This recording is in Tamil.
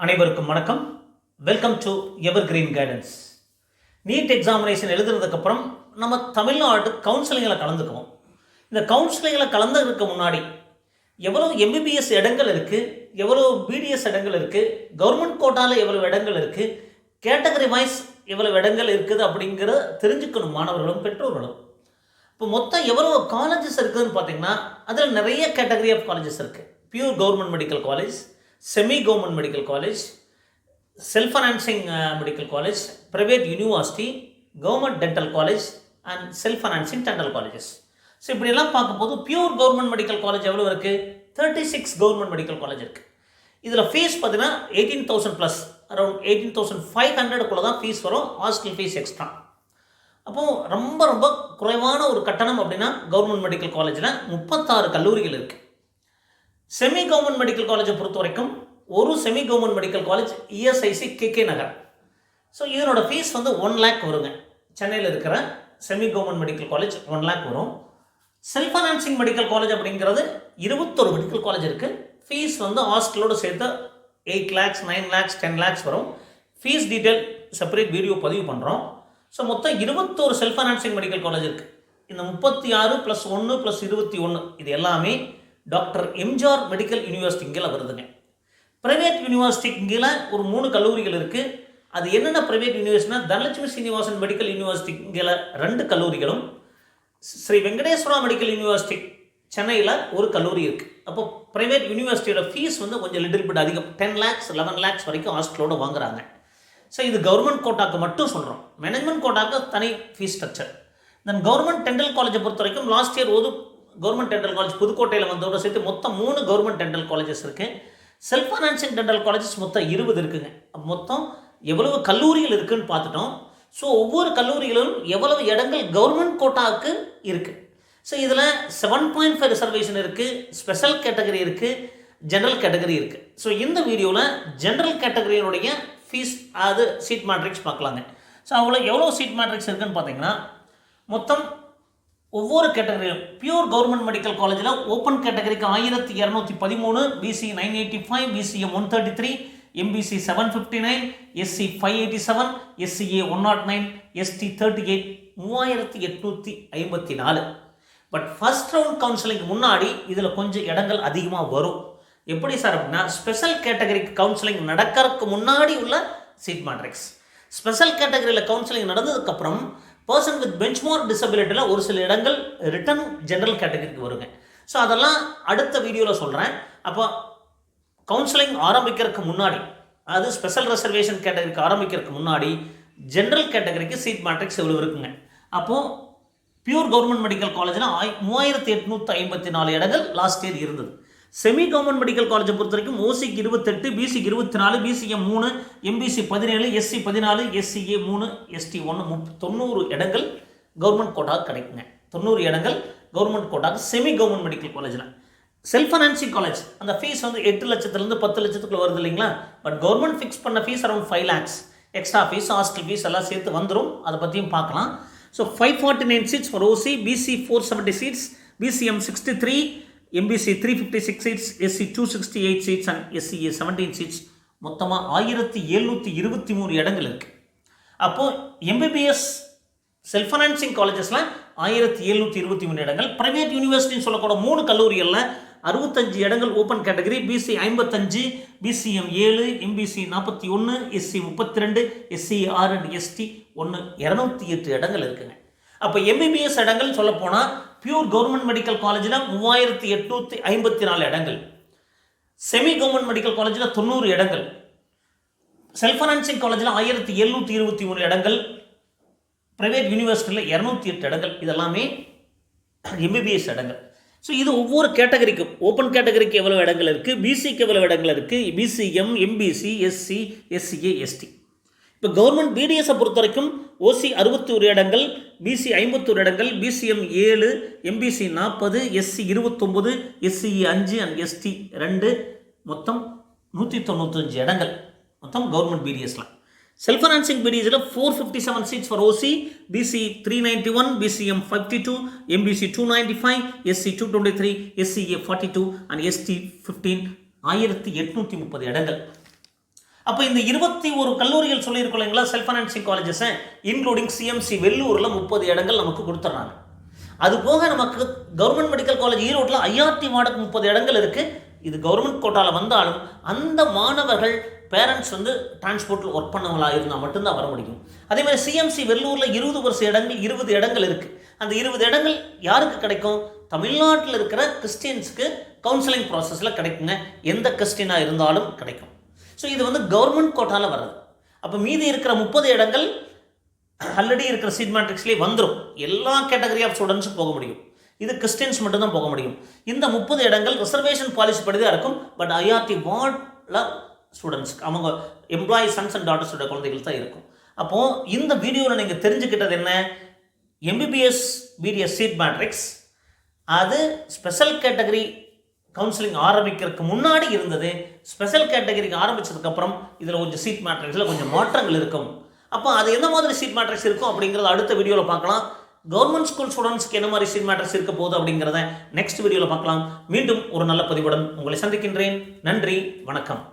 அனைவருக்கும் வணக்கம். Welcome to evergreen guidance NEET examination எழுதுனதுக்கப்புறம் நம்ம தமிழ்நாடு கவுன்சிலிங்கில் கலந்துக்குவோம். இந்த கவுன்சிலிங்கில் கலந்துக்கிறதுக்கு முன்னாடி எவ்வளோ எம்பிபிஎஸ் இடங்கள் இருக்குது எவ்வளோ பிடிஎஸ் இடங்கள் இருக்குது கவர்மெண்ட் கோட்டாவில் எவ்வளோ இடங்கள் இருக்குது கேட்டகரி வைஸ் எவ்வளவு இடங்கள் இருக்குது அப்படிங்கிறத தெரிஞ்சுக்கணும் மாணவர்களும் பெற்றோர்களும். இப்போ மொத்தம் எவ்வளோ காலேஜஸ் இருக்குதுன்னு பார்த்தீங்கன்னா அதில் நிறைய கேட்டகரி ஆஃப் காலேஜஸ் இருக்குது pure government medical college semi government medical college self financing medical college private university government dental college and self financing dental colleges so இப்படியெல்லாம் பார்க்கும்போது பியூர் கவர்மெண்ட் மெடிக்கல் காலேஜ் எவ்வளோ இருக்குது thirty six government medical college இருக்குது இதில் ஃபீஸ் பார்த்தீங்கன்னா eighteen thousand plus around eighteen thousand five ஹண்ட்ரடுக்குள்ளே தான் ஃபீஸ் வரும். ஹாஸ்டல் ஃபீஸ் எக்ஸ்ட்ரா அப்போது ரொம்ப ரொம்ப குறைவான ஒரு கட்டணம் அப்படின்னா கவர்மெண்ட் மெடிக்கல் காலேஜில் முப்பத்தாறு கல்லூரிகள் இருக்குது செமி கவர்மெண்ட் மெடிக்கல் காலேஜை பொறுத்த வரைக்கும் ஒரு semi government medical college ESIC KK Nagar so இதனோட ஃபீஸ் வந்து ஒன் லேக் வருங்க. சென்னையில் இருக்கிற semi government medical college one lakh வரும். செல்ஃப் ஃபைனான்சிங் மெடிக்கல் காலேஜ் அப்படிங்கிறது இருபத்தொரு மெடிக்கல் காலேஜ் இருக்குது ஃபீஸ் வந்து ஹாஸ்டலோடு சேர்த்து eight lakhs nine lakhs ten lakhs வரும். ஃபீஸ் டீட்டெயில் செப்பரேட் வீடியோ பதிவு பண்ணுறோம் ஸோ மொத்தம் இருபத்தோரு செல்ஃப் ஃபைனான்சிங் மெடிக்கல் காலேஜ் இருக்குது இந்த முப்பத்தி ஆறு ப்ளஸ் ஒன்று ப்ளஸ் இருபத்தி ஒன்று இது எல்லாமே டாக்டர் எம்ஜிஆர் மெடிக்கல் யூனிவர்சிட்டி கீழே வருதுங்க. ப்ரைவேட் யூனிவர்சிட்டி கீழே ஒரு மூணு கல்லூரிகள் இருக்குது அது என்னென்ன ப்ரைவேட் யூனிவர்சிட்டினா தனலட்சுமி சீனிவாசன் மெடிக்கல் யூனிவர்சிட்டி கீழே ரெண்டு கல்லூரிகளும் ஸ்ரீ வெங்கடேஸ்வரா மெடிக்கல் யூனிவர்சிட்டி சென்னையில் ஒரு கல்லூரி இருக்குது அப்போ ப்ரைவேட் யூனிவர்சிட்டியோட ஃபீஸ் வந்து கொஞ்சம் லிட்டில் பிட் அதிகம். டென் லேக்ஸ் லெவன் லேக்ஸ் வரைக்கும் ஹாஸ்டலோடு வாங்குறாங்க. ஸோ இது கவர்மெண்ட் கோட்டாக்கு மட்டும் சொல்கிறோம் மேனேஜ்மெண்ட் கோட்டாக்கு தனி fees structure then government dental காலேஜை பொறுத்த வரைக்கும் லாஸ்ட் இயர் ஒரு கவர்மெண்ட் டென்டல் காலேஜ் புதுக்கோட்டையில் வந்தோட சேர்த்து மொத்தம் மூணு கவர்மெண்ட் டென்டல் காலேஜஸ் இருக்குது செல்ஃப் ஃபைனான்சிங் டென்டல் காலேஜஸ் மொத்தம் இருபது இருக்குங்க. மொத்தம் எவ்வளவு கல்லூரிகள் இருக்குன்னு பார்த்துட்டோம். ஸோ ஒவ்வொரு கல்லூரிகளிலும் எவ்வளவு இடங்கள் கவர்மெண்ட் கோட்டாவுக்கு இருக்குது ஸோ இதில் செவன் பாயிண்ட் ஃபைவ் ரிசர்வேஷன் இருக்குது ஸ்பெஷல் கேட்டகரி இருக்குது ஜென்ரல் கேட்டகரி இருக்குது ஸோ இந்த வீடியோவில் ஜென்ரல் கேட்டகரியினுடைய ஃபீஸ் அது சீட் மேட்ரிக்ஸ் பார்க்கலாங்க. ஸோ அவ்வளோ எவ்வளோ சீட் மேட்ரிக்ஸ் இருக்குன்னு பார்த்தீங்கன்னா மொத்தம் ஒவ்வொரு கேட்டகரியும் பியூர் கவர்மெண்ட் மெடிக்கல் காலேஜில் ஓப்பன் கேட்டகரிக்கு ஆயிரத்தி இரநூத்தி பதிமூணு BC nine eighty five BCM one thirty three MBC seven fifty nine SC five eighty seven SCA one naught nine ST thirty eight மூவாயிரத்தி எட்நூற்றி ஐம்பத்தி நாலு. பட் ஃபர்ஸ்ட் ரவுண்ட் கவுன்சிலிங் முன்னாடி இதில் கொஞ்சம் இடங்கள் அதிகமாக வரும். எப்படி சார் அப்படின்னா ஸ்பெஷல் கேட்டகரிக்கு கவுன்சிலிங் நடக்கிறதுக்கு முன்னாடி உள்ள சீட் மேட்ரிக்ஸ் ஸ்பெஷல் கேட்டகரியில் கவுன்சிலிங் நடந்ததுக்கப்புறம் பர்சன் வித் பெஞ்ச்மார்க் டிசபிலிட்டியில் ஒரு சில இடங்கள் ரிட்டன் ஜென்ரல் கேட்டகரிக்கு வருங்க. ஸோ அதெல்லாம் அடுத்த வீடியோவில் சொல்கிறேன் அப்போ கவுன்சிலிங் ஆரம்பிக்கிறதுக்கு முன்னாடி அது ஸ்பெஷல் ரிசர்வேஷன் கேட்டகரிக்கு ஆரம்பிக்கிறதுக்கு முன்னாடி ஜென்ரல் கேட்டகரிக்கு சீட் மேட்ரிக்ஸ் எவ்வளோ இருக்குங்க? அப்போது பியூர் கவர்மெண்ட் மெடிக்கல் காலேஜில் ஆய் மூவாயிரத்தி எட்நூற்றி ஐம்பத்தி நாலு இடங்கள் லாஸ்ட் இயர் இருந்தது. செமி கவர்மெண்ட் மெடிக்கல் காலேஜை பொறுத்த வரைக்கும் ஓசிக்கு இருபத்தெட்டு பிசிக்கு இருபத்தி நாலு பிசிஎம் மூணு எம்பிசி பதினேழு எஸ்சி பதினாலு எஸ்சிஏ மூணு எஸ்டி ஒன்று முப் தொண்ணூறு இடங்கள் கவர்மெண்ட் கோட்டாக்கு கிடைக்குங்க. தொண்ணூறு இடங்கள் கவர்மெண்ட் கோட்டாக்கு செமி கவர்மெண்ட் மெடிக்கல் காலேஜில் செல்ஃப் ஃபைனான்சிங் காலேஜ் அந்த ஃபீஸ் வந்து எட்டு லட்சத்துலேருந்து பத்து லட்சத்துக்குள்ள வருது இல்லைங்களா? பட் கவர்மெண்ட் ஃபிக்ஸ் பண்ண fees around five lakhs extra fees hostel fees எல்லாம் சேர்த்து வந்துடும் அதை பற்றியும் பார்க்கலாம். So five forty nine seats for OC BC four seventy seats BCM sixty three MBC three fifty six seats SC two sixty eight seats and SC seventeen seats மொத்தமாக ஆயிரத்தி எழுநூற்றி இருபத்தி மூணு இடங்கள் இருக்குது அப்போது எம்பிபிஎஸ் செல்ஃப் ஃபைனான்சிங் காலேஜஸில் ஆயிரத்தி எழுநூற்றி இருபத்தி மூணு இடங்கள். ப்ரைவேட் யூனிவர்சிட்டின்னு சொல்லக்கூட மூணு கல்லூரிகளில் அறுபத்தஞ்சு இடங்கள் ஓப்பன் கேட்டகரி பிசி ஐம்பத்தஞ்சு பிசிஎம் ஏழு எம்பிசி நாற்பத்தி ஒன்று எஸ்சி முப்பத்தி ரெண்டு எஸ்சி ஆறு அண்ட் எஸ்டி ஒன்று இரநூத்தி எட்டு இடங்கள் இருக்குங்க. அப்போ எம்பிபிஎஸ் இடங்கள் சொல்லப்போனால் பியூர் கவர்மெண்ட் மெடிக்கல் காலேஜில் மூவாயிரத்தி எட்நூற்றி ஐம்பத்தி நாலு இடங்கள். செமி கவர்மெண்ட் மெடிக்கல் காலேஜில் தொண்ணூறு இடங்கள். செல்ஃப் ஃபைனான்சிங் காலேஜில் ஆயிரத்தி எழுநூற்றி இருபத்தி மூணு இடங்கள். ப்ரைவேட் யூனிவர்சிட்டியில் இரநூத்தி எட்டு இடங்கள். இதெல்லாமே எம்பிபிஎஸ் இடங்கள். ஸோ இது ஒவ்வொரு கேட்டகரிக்கும் ஓப்பன் கேட்டகரிக்கு எவ்வளோ இடங்கள் இருக்குது பிசிக்கு எவ்வளோ இடங்கள் இருக்குது BCM MBC SC SCA ST இப்போ கவர்மெண்ட் பிடிஎஸை பொறுத்த வரைக்கும் ஓசி அறுபத்தி ஒரு இடங்கள் பிசி ஐம்பத்தொரு இடங்கள் பிசிஎம் ஏழு எம்பிசி நாற்பது எஸ்சி இருபத்தொம்பது எஸ்சிஇ அஞ்சு அண்ட் எஸ்டி ரெண்டு மொத்தம் நூற்றி தொண்ணூத்தஞ்சு இடங்கள். மொத்தம் கவர்மெண்ட் பிடிஎஸில் self financing பிடிஎஸில் four fifty seven seats for OC BC three ninety one BCM fifty two MBC two ninety five SC two twenty three SCA forty two and ST fifteen ஆயிரத்தி எட்நூற்றி முப்பது இடங்கள். அப்போ இந்த இருபத்தி ஒரு கல்லூரிகள் சொல்லியிருக்கோம் இல்லைங்களா self financing colleges including CMC வெள்ளூரில் முப்பது இடங்கள் நமக்கு கொடுத்துட்றாங்க. அது போக நமக்கு கவர்மெண்ட் மெடிக்கல் காலேஜ் ஈரோட்டில் ஐஆர்டி மாடக்கு முப்பது இடங்கள் இருக்குது இது கவர்மெண்ட் கோட்டாவில் வந்தாலும் அந்த மாணவர்கள் பேரண்ட்ஸ் வந்து டிரான்ஸ்போர்ட்டில் ஒர்க் பண்ணவங்களாக இருந்தால் மட்டும்தான் வர முடியும். அதே மாதிரி சிஎம்சி வெள்ளூரில் இருபது வருஷ இடங்கள் இருபது இடங்கள் இருக்குது அந்த இருபது இடங்கள் யாருக்கு கிடைக்கும்? தமிழ்நாட்டில் இருக்கிற கிறிஸ்டியன்ஸுக்கு கவுன்சிலிங் ப்ராசஸில் கிடைக்குங்க. எந்த கிறிஸ்டினாக இருந்தாலும் கிடைக்கும். ஸோ இது வந்து கவர்மெண்ட் கோட்டாவில் வர்றது. அப்போ மீதி இருக்கிற முப்பது இடங்கள் ஆல்ரெடி இருக்கிற சீட் மேட்ரிக்ஸ்லேயே வந்துடும் எல்லா கேட்டகரி ஆஃப் ஸ்டூடெண்ட்ஸும் போக முடியும். இது கிறிஸ்டியன்ஸ் மட்டும்தான் போக முடியும். இந்த முப்பது இடங்கள் ரிசர்வேஷன் பாலிசி படி தான் இருக்கும். பட் ஐஆர்டி வார்டில் ஸ்டூடெண்ட்ஸ்க்கு அவங்க எம்ப்ளாயி சன்ஸ் அண்ட் டாட்டர்ஸோட குழந்தைகள் தான் இருக்கும். அப்போது இந்த வீடியோவில் நீங்கள் தெரிஞ்சுக்கிட்டது என்ன? எம்பிபிஎஸ் பிடிஎஸ் சீட் மேட்ரிக்ஸ் அது ஸ்பெஷல் கேட்டகரி கவுன்சிலிங் ஆரம்பிக்கிறதுக்கு முன்னாடி இருந்தது. ஸ்பெஷல் கேட்டகரிக்கு ஆரம்பிச்சதுக்கப்புறம் இதில் கொஞ்சம் சீட் மேட்ரிக்ஸில் கொஞ்சம் மாற்றங்கள் இருக்கும். அப்போ அது எந்த மாதிரி சீட் மேட்ரிக்ஸ் இருக்கும் அப்படிங்கிறத அடுத்த வீடியோவில் பார்க்கலாம். கவர்மெண்ட் ஸ்கூல் ஸ்டூடெண்ட்ஸ்க்கு என்ன மாதிரி சீட் மேட்ரிக்ஸ் இருக்க போகுது அப்படிங்கிறத நெக்ஸ்ட் வீடியோவில் பார்க்கலாம். மீண்டும் ஒரு நல்ல பதிவுடன் உங்களை சந்திக்கின்றேன். நன்றி வணக்கம்.